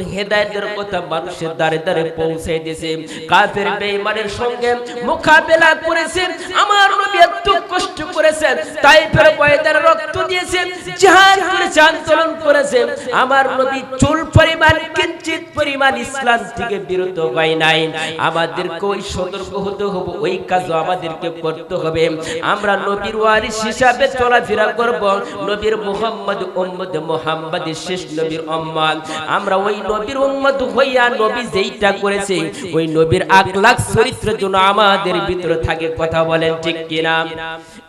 হেদায়েতের কথা মানুষের দ্বারে দ্বারে পৌঁছে দিয়েছে। কাফের বেঈমানের সঙ্গে মোকাবেলা করেছেন। আমার নবী এত কষ্ট করেছেন তাই ফের পয়দার রক্ত দিয়েছেন, জিহাদ করেছে আন্দোলন করেছেন। আমার নবী চুল পরিমাণ, কিঞ্চিত পরিমাণ ইসলাম থেকে বিরত হয় নাই। আমাদেরকে ওই সতর্ক হতে হবে, ওই কাজও আমাদেরকে করতে হবে। আমরা নবীর ওয়ারিস হিসাবে চলাফেরা করব। নবীর মুহাম্মদ উম্মত, মুহাম্মাদের শেষ নবীর উম্মত। আমরা ওই নবীর উম্মত হইয়া নবী যেইটা করেছে, ওই নবীর আকলাক চরিত্রের জন্য আমাদের ভিতরে থাকে, কথা বলেন ঠিক কিনা?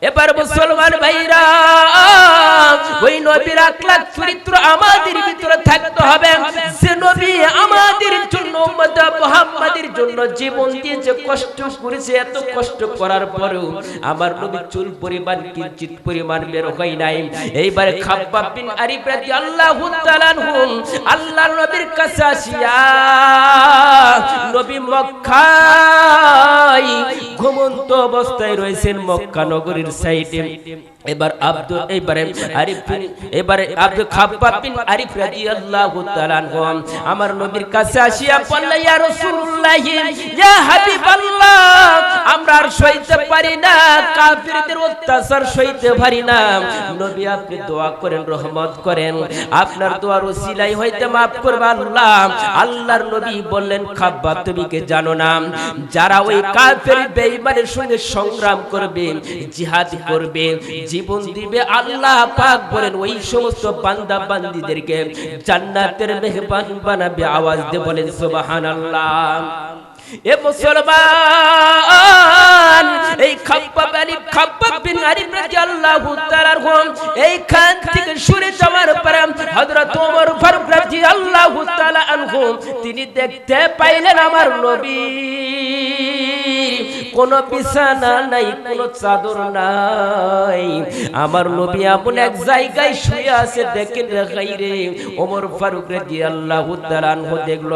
এবার মুসলমান ভাইরা, ওই নবীর আকলাক চরিত্র আমাদের ভিতরে থাকতে হবে। যে নবী আমাদের জন্য, উম্মত মুহাম্মাদের জন্য জীবন দিয়েছে কষ্ট করেছে, এত কষ্ট করার পরেও আমার নবী চুল পরিমাণ, কিঞ্চিত পরিমাণ বের হয় নাই। এইবারে খাব্বাব বিন আরিফ রাদিয়াল্লাহু তাআলা আল্লাহর নবীর কাছে আসিয়া নবী মক্কায় ঘুমন্ত অবস্থায় রয়েছেন মক্কা নগরীর সাইডে। এবার আব্দুল এবারে আরিফ এবারে আব্দুল খাব্বাব বিন আরিফ রাদিয়াল্লাহু তাআলা আনহু, আমার নবীর কাছে আসিয়া বললেন ইয়া রাসূলুল্লাহ, ইয়া হাবিবাল্লাহ, আমরা আর সইতে পারি না, কাফিরদের অত্যাচার সইতে পারি না। নবী, আপনি দোয়া করেন, রহমত করেন। আপনার দোয়ার ওসিলাই হইতে maaf করবে আল্লাহ। আল্লাহর নবী বললেন, খাব্বাব, তুমি কে জানো না? যারা ওই কাফের বেঈমানের সঙ্গে সংগ্রাম করবে, জিহাদ করবে জীবন দিবে আল্লাহ পাক বলেন, ওই সমস্ত বান্দা বান্দীদেরকে জান্নাতের মেহমান বানাবে আওয়াজ দিয়ে বলেন, সুবহানাল্লাহ। এ মুসলমান, এই খাব্বাব আলী, খাব্বাব বিন আরিফ রাদিয়াল্লাহু তাআলার হুম এই খান থেকে সরে যাওয়ার পরে হযরত ওমর ফারুক রাদিয়াল্লাহু তাআলা আনহু, তিনি দেখতে পাইলেন আমার নবী। কোন বিছানা নাই, কোন চাদর নাই। আমার নবী এমন এক জায়গায় শুয়ে আছে, দেখেন গাইরে ওমর ফারুক রাদিয়াল্লাহু তাআলা আনহু দেখল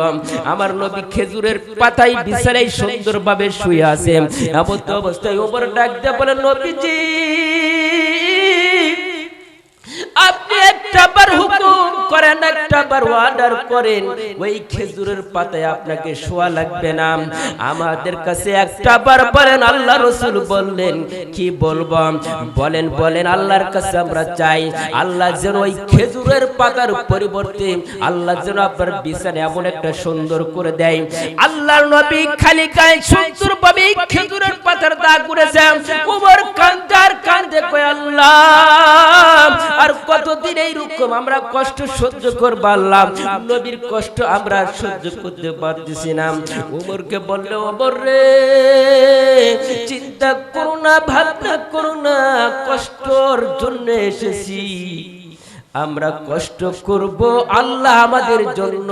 আমার নবী খেজুরের পাতায় বিছানায় সুন্দরভাবে শুয়ে আছে। এমন অবস্থায় ওমর ডাক দিয়ে বলে, নবীজি, আপনি একটা বার হুকুম করেন একটা বার অর্ডার করেন, ওই খেজুরের পাতায় আপনাকে শোয়া লাগবে না। আমাদের কাছে একটা বার বলেন, আল্লাহ রসুল বললেন, কি বলব? বলেন বলেন, আল্লাহর কাছে আমরা চাই। আল্লাহ যেন ওই খেজুরের পাতার পরিবর্তে আল্লাহ যেন আপনার বিছানে এমন একটা সুন্দর করে দেয়। আল্লাহর নবী খালি গায়ে সুন্দর ভাবে খেজুরের পাতার দাগ করেছে উমর কান্দার কান্দে কয়, আল্লাহ, আর কতদিন এইরকম আমরা কষ্ট সহ্য করব আল্লাহ নবীর কষ্ট আমরা সহ্য করতে পারতেছি না। উমরকে বললে ওমর রে, চিন্তা করো না, ভাবনা করো না, কষ্টর জন্য এসেছি। আমরা কষ্ট করব আল্লাহ আমাদের জন্য।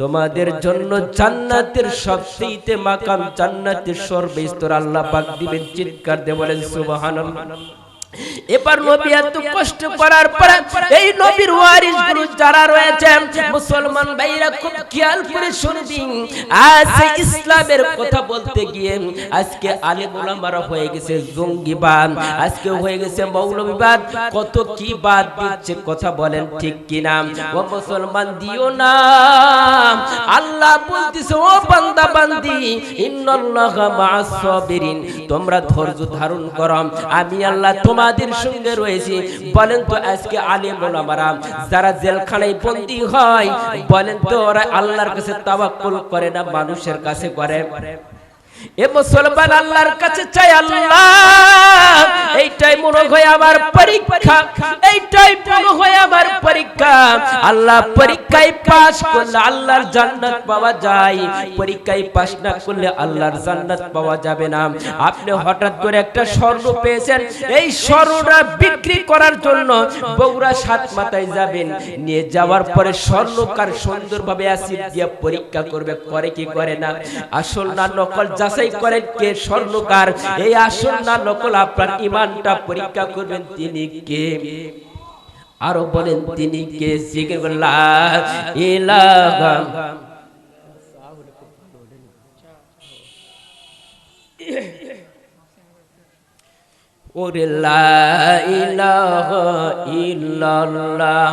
তোমাদের জন্য জান্নাতের সবচেয়ে মাকাম, জান্নাতের সর্বস্তর আল্লাহ পাক দিবেন, চিৎকার দিয়ে বলেন, সুবহানাল্লাহ। এবার নবী এত কষ্ট করার পরে এই নবীর ওয়ারিসগুলো যারা রয়েছে মুসলমান ভাইরা খুব খেয়াল করে শুনবি। আজ ইসলামের কথা বলতে গিয়ে আজকে আলেম ওলামারা হয়ে গেছে জঙ্গিবাদ আজকে হয়ে গেছে মৌলবিবাদ কত কি বাদ দিচ্ছে কথা বলেন ঠিক কিনা। ও মুসলমান দিও না। আল্লাহ বলতেছে ও বান্দা বান্দি ইন্নাল্লাহা মা'আস সাবিরিন। তোমরা ধৈর্য ধারণ করো। আমি আল্লাহ তোমাদের সঙ্গে রয়েছে। বলেন তো আজকে আলেম ওলামারা, যারা জেলখানায় বন্দী হয়, বলেন তো ওরা আল্লাহর কাছে তাওয়াক্কুল করে না, মানুষের কাছে করে। এ মুসলমান আল্লাহর কাছে চাই আল্লাহ। এইটাই মনে হয় আমার পরীক্ষা। এইটাই মনে হয় আমার পরীক্ষা। আল্লাহ পরীক্ষায় পাস করলে আল্লাহর জান্নাত পাওয়া যায়। পরীক্ষায় পাস না করলে আল্লাহর জান্নাত পাওয়া যাবে না। আপনি হঠাৎ করে একটা স্বর্ণ পেয়েছেন। এই স্বর্ণটা বিক্রি করার জন্য বগুড়া সাত মাথায় যাবেন। নিয়ে যাওয়ার পরে স্বর্ণকার সুন্দরভাবে অ্যাসিড দিয়ে পরীক্ষা করবে, করে কি করে না? আসল না নকল যাচাই করেন কে স্বর্ণকার? এই আসল না নকল আপনার ইমানটা পরীক্ষা করবেন তিনি কে? আরও বলেন তিনি কে? জিকির বললা ওরে লা ইলাহা ইল্লাল্লাহ।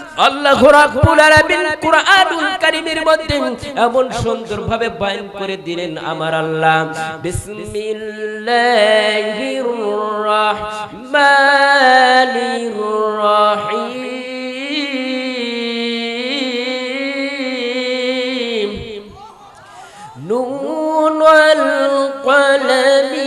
আল্লাহ রাব্বুল আলামিন এমন সুন্দরভাবে বয়ান করে দিলেন আমার আল্লাহ। বিসমিল্লাহির নুন কলমি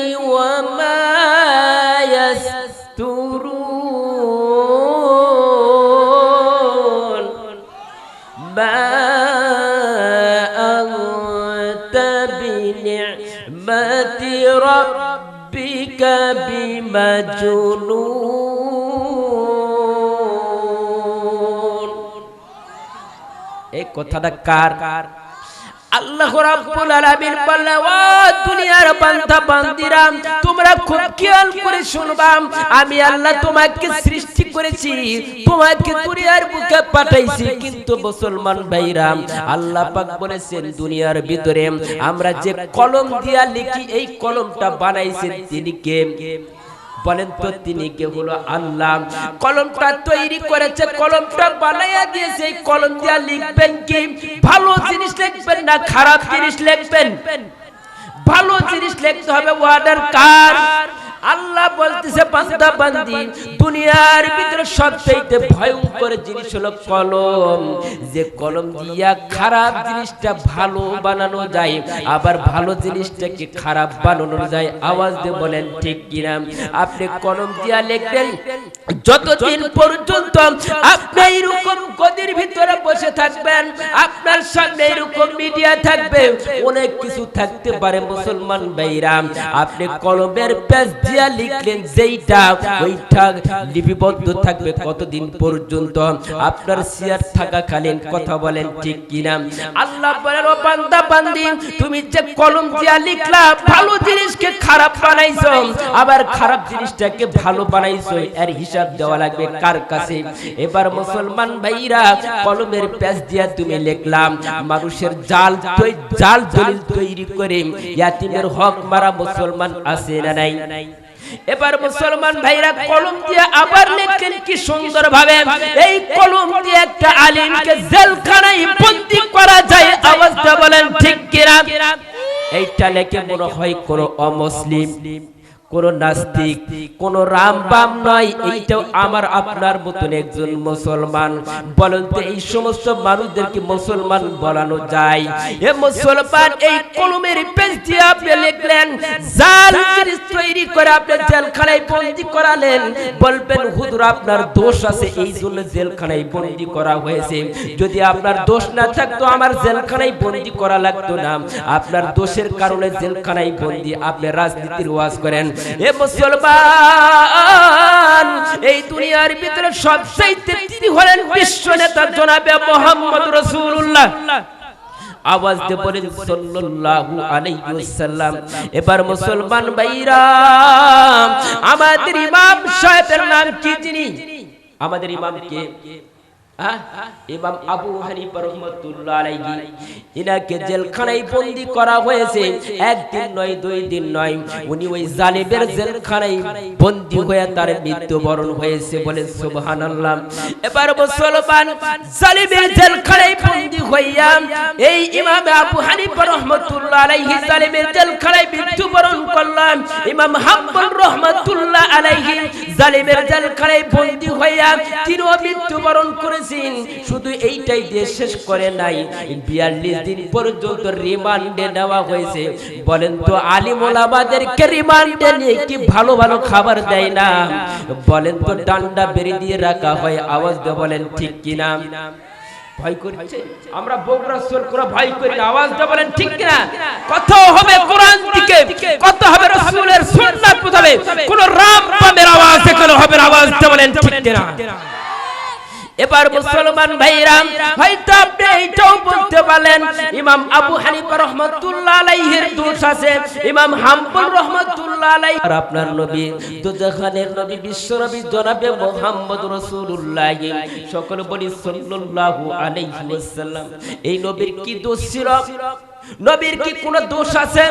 بنعمة ربك بمجنون এই কথাটা কার কার আল্লাহ রাব্বুল আলামিন বললেন, ও দুনিয়ার বান্দা, বান্দিরা, তোমরা খুব খেয়াল করে শুনবা। আমি আল্লাহ তোমাকে সৃষ্টি করেছি, তোমাকে দুনিয়ার বুকে পাঠাইছি, কিন্তু মুসলমান ভাইরা, আল্লাহ পাক বলেছেন, দুনিয়ার ভিতরে আমরা যে কলম দিয়া লিখি, এই কলমটা বানাইছেন তিনি কে? বলেন তো তিনি কে হলো আল্লাহ? কলমটা তৈরি করেছে, কলমটা বানাইয়া দিয়েছে কলম দিয়া লিখবেন কি? ভালো জিনিস লিখবেন না খারাপ জিনিস লিখবেন? ভালো জিনিস লিখতে হবে ওয়ার্ডার কার? আল্লাহ বলতেছে, বান্দা, বান্দি, দুনিয়ার ভিতরে সবচেয়ে ভয়ঙ্কর জিনিস হলো কলম। যে কলম দিয়া খারাপ জিনিসটা ভালো বানানো যায়, আবার ভালো জিনিসটাকে খারাপ বানানো যায়। আওয়াজ দিয়ে বলেন, ঠিক কিনা? আপনি কলম দিয়া লিখবেন, যতদিন পর্যন্ত আপনি এরকম গদির ভিতরে বসে থাকবেন, আপনার সামনে এরকম মিডিয়া থাকবে, অনেক কিছু থাকতে পারে মুসলমান ভাইরা। আপনি কলমের পেজ দিয়া লিখলেন যেইটা ওইটা লিপিবদ্ধ থাকবে কতদিন পর্যন্ত? আপনার চেয়ার থাকাকালীন কথা বলেন ঠিক কিনা? আল্লাহ বলেন, ও বান্দা, বান্দি, তুমি যে কলম দিয়া লিখলা, ভালো জিনিসকে খারাপ বানাইছো, আবার খারাপ জিনিসটাকে ভালো বানাইছো, এর হিসাব দেওয়া লাগবে কার কাছে? এবার মুসলমান ভাইরা কলমের পেজ দিয়া তুমি লিখলাম মানুষের জাল জাল দলিল তৈরি করে ইয়াতিমের হক মারা মুসলমান আছে না নাই? এবার মুসলমান ভাইরা কলম দিয়ে আবার লেখেন কি সুন্দর ভাবে এই কলম দিয়ে একটা আলিমকে জেলখানায় বন্দি করা যায় আওয়াজটা বলেন, ঠিক কিনা? এইটা লেখে মনে হয় কোনো অমুসলিম। কোন নাস্তিক, কোন রাম বাম নয় এইটাও আমার আপনার মতন একজন মুসলমান। বলেন তো এই সমস্ত মানুষদেরকে মুসলমান বলানো যায়। এ মুসলমান এই কলমের পেজ আপনি লিখলেন, জাল তৈরি করে আপনি জেলখানায় বন্দি করালেন। বলবেন, হুজুর, আপনার দোষ আছে। এই জন্য জেলখানায় বন্দি করা হয়েছে। যদি আপনার দোষ না থাকতো, আমার জেলখানায় বন্দি করা লাগতো না। আপনার দোষের কারণে জেলখানায় বন্দি আপনি রাজনীতির ওয়াজ করেন। এ মুসলমান, এই দুনিয়ার ভিতরে সবচাইতে তিনি হলেন বিশ্ব নেতা জনাবে মোহাম্মদ রসুল্লাহ আওয়াজ দিয়ে বলেন সাল্লাল্লাহু আলাইহি ওয়াসাল্লাম, এবার মুসলমান ভাইরা, আমাদের ইমাম সাহেবের নাম কি যিনি আমাদের ইমাম কে? ইমাম আবু হানিফা রহমাতুল্লাহ আলাইহি, ইনাকে জেলখানায় বন্দি করা হয়েছে। একদিন নয়, দুই দিন নয়, উনি ওই জালিমের জেলখানায় বন্দি হয়ে তার মৃত্যুবরণ হয়েছে বলেন সুবহানাল্লাহ। এবার মুসলমান জালিমের জেলখানায় বন্দি হইয়া এই ইমাম আবু হানিফা রহমাতুল্লাহ আলাইহি জালিমের জেলখানায় মৃত্যুবরণ করলাম। ইমাম হাম্বল রহমাতুল্লাহ আলাইহি জালিমের জেলখানায় বন্দি হইয়া তিনিও মৃত্যুবরণ করেছেন শুধু এইটাই দিয়ে শেষ করে নাই। বিয়াল্লিশ দিন পর্যন্ত রিমান্ডে নেওয়া হয়েছে। বলেন তো আলিম ওলামাদেরকে রিমান্ডে নিয়ে কি ভালো ভালো খাবার দেয় না? বলেন তো ডান্ডা বেরি দিয়ে রাখা হয়, আওয়াজ দিয়ে বলেন, ঠিক কিনা? ভয় করছে? আমরা বগুড়া সোল করে ভয় করি আওয়াজটা বলেন, ঠিক কিনা? কত হবে কোরআন থেকে কত হবে রাসূলের সুন্নাত হবে কোন রাম পামের আওয়াজ থেকে হবে আওয়াজটা বলেন, ঠিক কিনা? এবার মুসলমান ভাইরা হয়তো আপনি এইটাও বলতে পারেন ইমাম আবু হানিফা রহমাতুল্লাহ আলাইহির দোষ আছে ইমাম হাম্বল রহমাতুল্লাহ আলাইহি। আর আপনার নবী দুজাহানের নবী বিশ্ব নবী জনাবে মুহাম্মদ রাসূলুল্লাহ সকল বলি সাল্লাল্লাহু আলাইহি ওয়াসাল্লাম। এই নবীর কি দোষ ছিল? নবীর কি কোনো দোষ আছে?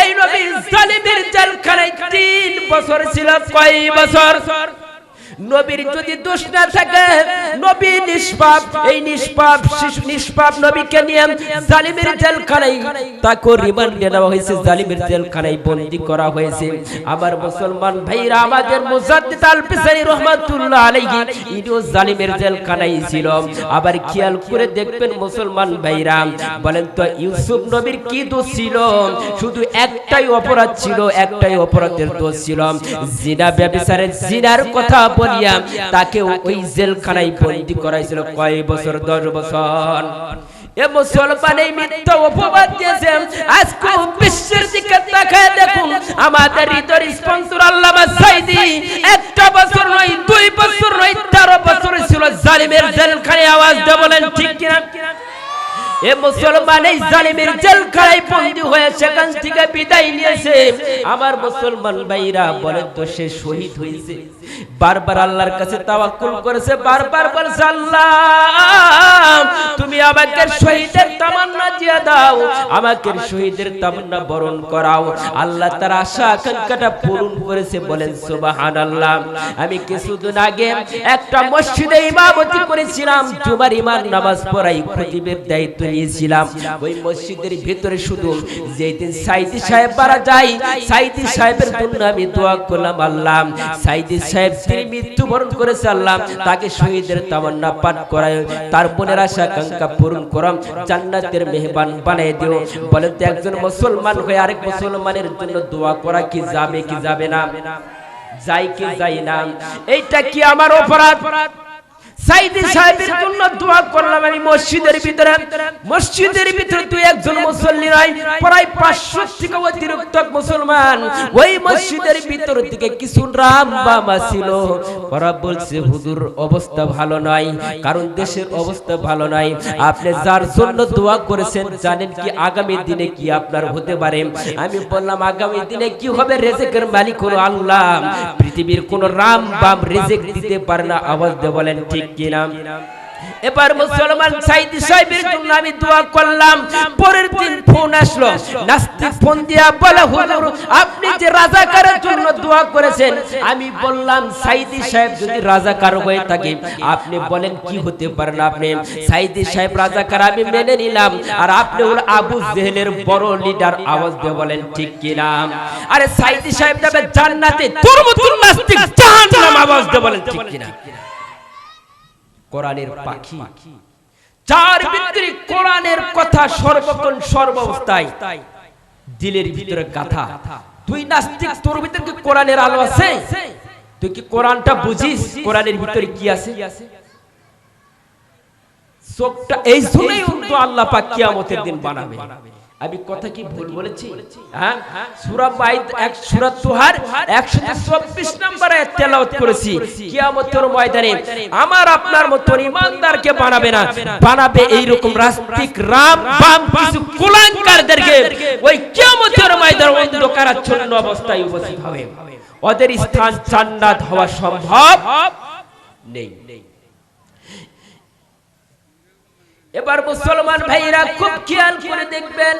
এই নবী জালিমের জেলখানায় তিন বছর ছিল কয় বছর? নবীর যদি দোষ না থাকে, নবী নিষ্পাপ, এই নিষ্পাপ শিশু নিষ্পাপ নবীকে নিয়ে জালিমের জেলখানায় তাকে রিমান্ডে নেওয়া হয়েছে, জালিমের জেলখানায় বন্দী করা হয়েছে। আমার মুসলমান ভাইরা, আমাদের মুজাদ্দিদ আল পিসারি রহমাতুল্লাহ আলাইহি, ইনিও জালিমের জেলখানায় ছিল। আবার খেয়াল করে দেখবেন মুসলমান ভাইরা, বলেন তো, ইউসুফ নবীর কি দোষ ছিল? শুধু একটাই অপরাধ ছিল, একটাই অপরাধের দোষ ছিল। জিনা ব্যবসারের জিনার কথা বলিয়া তাকে ওই জেলখানায় বন্দী করাইছিল কয় বছর? দশ বছর? এ মুসলমান এই মিথ্যা অপবাদ দিয়েছে। আজকে বিশ্বের দিকে তাকায় দেখুন আমাদের হৃদয় স্পন্সর আল্লামা সাইদি একটা বছর নয় দুই বছর নয় তেরো বছর ছিল জালিমের জেলখানায়। আওয়াজ দিয়ে বলেন ঠিক কিনা? এ মুসলমান এই জালিমের হয়ে সেখান থেকে বিদায় নিয়েছে। আমার মুসলমান ভাইরা তো সে শহীদ বারবার আল্লাহর কাছে তাওয়াক্কুল করেছে, বারবার বলছে, আল্লাহ, তুমি আমাকে শহীদের তামান্না দিয়ে দাও, আমাকে শহীদের তামান্না বরণ করাও। আল্লাহ তার আশা, আকাঙ্ক্ষাটা পূরণ করেছে, বলেন, সুবহানাল্লাহ, আমি কিছুদিন আগে একটা মসজিদে ইমামতি করেছিলাম। জুমার ইমাম নামাজ পড়াই খতিবের দায়িত্ব নিয়েছিলাম ওই মসজিদের ভিতরে শুধু যেদিন সাইদি সাহেব মারা যায় সাইদি সাহেবের জন্য আমি দোয়া করলাম আল্লাহ। সাইদি সাহেব তিনি মৃত্যুবরণ করেছে আল্লাহ তাকে শহীদের তামান্না পাঠ করায় তার মনের আশা আকাঙ্ক্ষা পূরণ করম জান্নাতের মেহমান বানিয়ে দিও। বলেন তো একজন মুসলমান হয়ে আরেক মুসলমানের জন্য দোয়া করা কি যাবে কি যাবে না? যাই কি যাই না। এইটা কি আমার অপরাধ? সাইদি সাহেবের জন্য দোয়া করলাম আমি মসজিদের ভিতরে। মসজিদের ভিতরে তুই একজন মুসল্লি নয় প্রায় পাঁচশো থেকে অতিরিক্ত মুসলমান। ওই মসজিদের ভিতর থেকে কিছু রাম ছিল ওরা বলছে হুজুর অবস্থা ভালো নয় কারণ দেশের অবস্থা ভালো নয় আপনি যার জন্য দোয়া করেছেন জানেন কি আগামী দিনে কি আপনার হতে পারে? আমি বললাম আগামী দিনে কি হবে রেজেকের মালিক হলো আল্লাহ? পৃথিবীর কোন রাম বাম রেজেক দিতে পারে না আওয়াজ দিয়ে বলেন ঠিক কিনা এবার মুসলমান সাইদি সাহেবের জন্য আমি দোয়া করলাম। পরের দিন ফোন আসলো। নাস্তিক ফোন দিয়া বলে, হুজুর, আপনি যে রাজাকারের জন্য দোয়া করেছেন, আমি বললাম, সাইদি সাহেব যদি রাজাকার হয়ে থাকে, আপনি বলেন কি হতে পারেন আপনি? সাইদি সাহেব রাজাকার, আমি মেনে নিলাম। আর আপনি হল আবু জেহেলের বড় লিডার, আওয়াজ দিয়ে বলেন, ঠিক কিনা? আরে সাইদি সাহেব যাবে জান্নাতে তোর মতন নাস্তিক, জাহান্নাম, আওয়াজ দিয়ে বলেন, ঠিক কিনা? কোরআনের পাখি। চার ভিতরে কোরআনের কথা সর্বক্ষণ সর্বাবস্থায়, দিলের ভিতরে গাথা। তুই নাস্তিক তোর ভিতরে কি কোরআনের আলো আছে? তুই কি কোরআনটা বুঝিস? কোরআনের ভিতরে কি আছে? চোখটা এই শুনেই তো আল্লাহ পাক কিয়ামতের দিন বানাবে। আমি কথা কি ভুল বলেছি? হ্যাঁ? সূরা বাইত এক সূরা তুহার 124 নম্বর আয়াত তেলাওয়াত করেছি। কিয়ামতের ময়দানে আমার আপনার মত ঈমানদারকে বানাবে না। বানাবে এই রকম রাস্তিক রাম বাম কিছু কুলাঙ্কারদেরকে ওই কিয়ামতের ময়দানে অন্ধকারাচ্ছন্ন অবস্থায় উপস্থিত হবে। ওদের স্থান জান্নাত হওয়া সম্ভব নেই। এবার মুসলমান ভাইরা খুব খেয়াল করে দেখবেন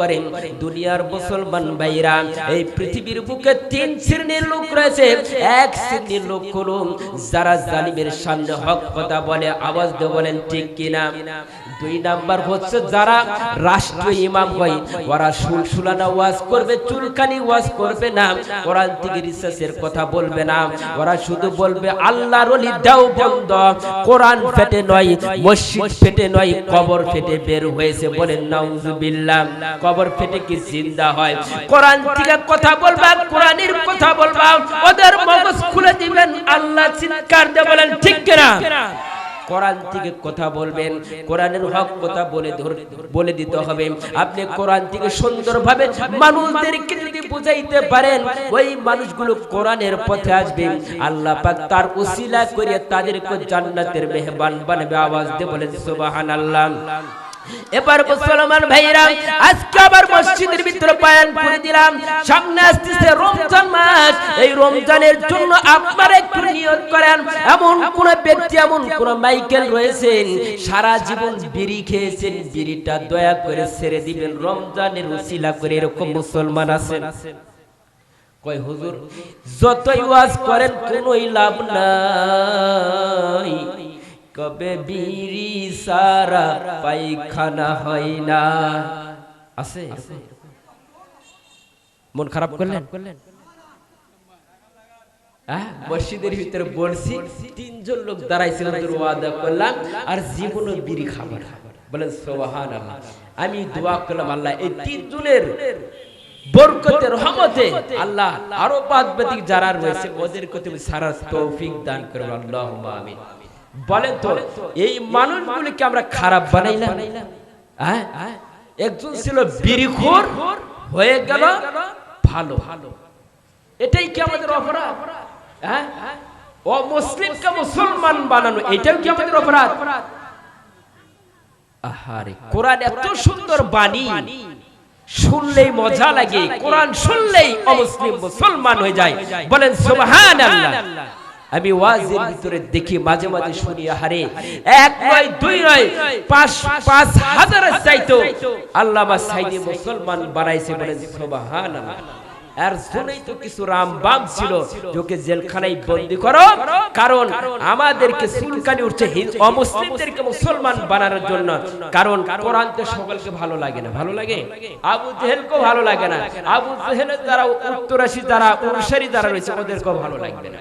করেন দুনিয়ার মুসলমান ভাইরা। এই পৃথিবীর বুকে তিন শ্রেণির লোক রয়েছে। এক শ্রেণির লোক হলো যারা জালিমের সামনে হক কথা বলে, আওয়াজ দিয়ে বলেন, ঠিক কিনা? দুই নাম্বার হচ্ছে যারা রাষ্ট্রীয় ইমাম হয়, ওরা সুলসুলানা ওয়াজ করবে, চুলকানি ওয়াজ করবে না, কোরআন থেকে রিসার্চের কথা বলবে না। ওরা শুধু বলবে, আল্লাহর ওলি দাও বন্ধ, কোরআন ফেটে নয়, মসজিদ ফেটে নয়, কবর ফেটে বের হয়েছে বলেন নাউজুবিল্লাহ। কবর ফেটে কি জিন্দা হয়? কোরআন থেকে কথা বলবা, কোরআনের কথা বলবা, ওদের মগজ খুলে দিবেন, আল্লাহ চিৎকার দিয়ে বলেন, ঠিক কিনা? কোরআন থেকে কথা বলবেন, কোরআনের হক কথা বলে বলে দিতে হবে। আপনি কোরআন থেকে সুন্দরভাবে মানুষদেরকে যদি বুঝাইতে পারেন, ওই মানুষগুলো কোরআনের পথে আসবে। আল্লাহ পাক তার উসিলা করে তাদেরকে জান্নাতের মেহমান বানাবে। আওয়াজ দিয়ে বলেন, সুবহানাল্লাহ। এবার মুসলমান ভাইরা, আজকে আবার মসজিদের ভিতরে করে দিলাম। সামনে রমজান মাস। এই রমজানের জন্য একটু নিয়ত করেন। এমন কোন ব্যক্তি, এমন কোন মাইকেল সারা জীবন বিড়ি খেয়েছেন, বিড়িটা দয়া করে ছেড়ে দিবেন। রমজানের উসিলা করে এরকম মুসলমান আছেন। কয়, হুজুর, যতই ওয়াজ করেন, কোনোই লাভ নাই। কবে বিড়ি সারা পায়খানা হয় না? আছে মন খারাপ করলেন? হ্যাঁ, মসজিদের ভিতরে বলছি তিনজন লোক ওয়াদা করলাম আর বিড়ি খাবার। বলেন সোহান আমি দোয়া করলাম আল্লাহ এই তিনজনের বরকতের রহমতে আল্লাহ আরও বাদ যারা রয়েছে ওদেরকে তুমি সারা তৌফিক দান করো আল্লাহ আমিন। বলেন তো এই মানুষগুলিকে আমরা খারাপ বানাইলাম হ্যাঁ? একজন ছিল বিড়িখোর হয়ে গেল ভালো। ভালো। এটাই কি আমাদের অপরাধ? হ্যাঁ? ও মুসলিমকে মুসলমান বানানো এটাও কি আমাদের অপরাধ? আহারে কোরআন এত সুন্দর বাণী। শুনলেই মজা লাগে কোরআন শুনলেই অমুসলিম মুসলমান হয়ে যায়। বলেন সুবহানাল্লাহ। আমি ওয়াজের ভিতরে দেখি মাঝে মাঝে শুনি হারে এক নয় দুই নয়, পাঁচ পাঁচ হাজারের চাইতো আল্লামা সাইদি মুসলমান বানাইছে বলেন সুবহানাল্লাহ। আর শুনেই তো কিছু রাম বাম ছিল যোকে জেলখানায় বন্দি করো। কারণ আমাদেরকে উঠছে অমুসলিমদেরকে মুসলমান বানানোর জন্য। কারণ কোরআন তো সকলকে ভালো লাগে না। ভালো লাগে? আবু জেহেলকেও ভালো লাগে না। আবু জেহেলের যারা উত্তরাশি, যারা অনুসারী যারা রয়েছে, ওদেরকেও ভালো লাগবে না।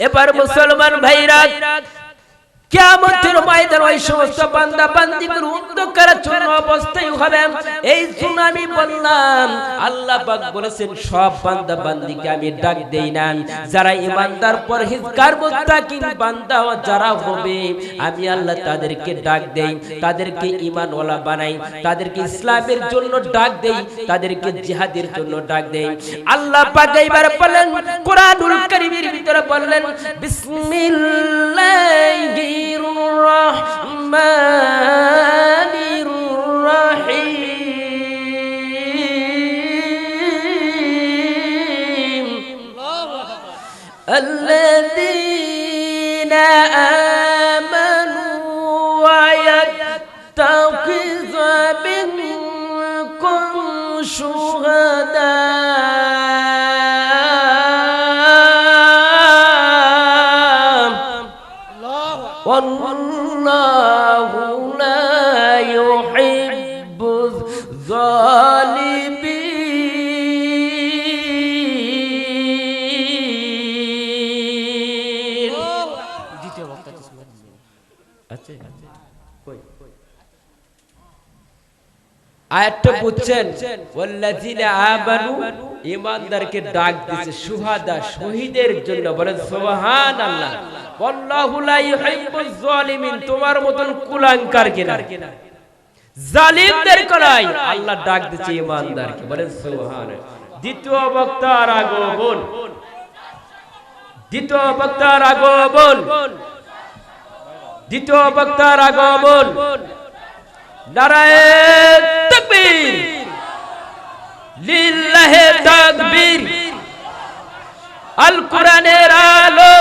এবার মুসলমান ভাইরা ওই সমস্ত বান্দা বান্দিদের অন্ধকারের জন্য অবস্থায় এই আমি বললাম, আল্লাহ বলেছেন, সব বান্দা বান্দিকে আমি ডাক দেই না যারা ইমানদার বান্দা যারা হবে, আমি আল্লাহ তাদেরকে ডাক দেই, তাদেরকে ঈমানওয়ালা বানাই, তাদেরকে ইসলামের জন্য ডাক দেই, তাদেরকে জিহাদের জন্য ডাক দেই। আল্লাহ পাক এইবার বলেন, কোরআনুল কারীমের ভিতরে বললেন বিসমিল্লাহির الرحمن الرحيم. الذين آمنوا ويتخذ منكم شهداء. والله لا يحب الظالمين আচ্ছা কই আয়াতটা বুঝছেন ওয়াল্লাযিনা আমানু ঈমানদারকে ডাক দিছে সুহাদা শহীদের জন্য বলেন ইউহিব্বুজ জালিমিন তোমার মতন কুলাঙ্কার কিনা জালিমদের করাই আল্লাহ ডাক দিছে ঈমানদারকে, বলেন, সুবহানাল্লাহ। দ্বিতীয় বক্তার আগমন। দ্বিতীয় বক্তার আগমন। দ্বিতীয় বক্তার আগমন। নারায়ে তাকবীর। লিল্লাহে তাকবীর। আল কুরআনের আলো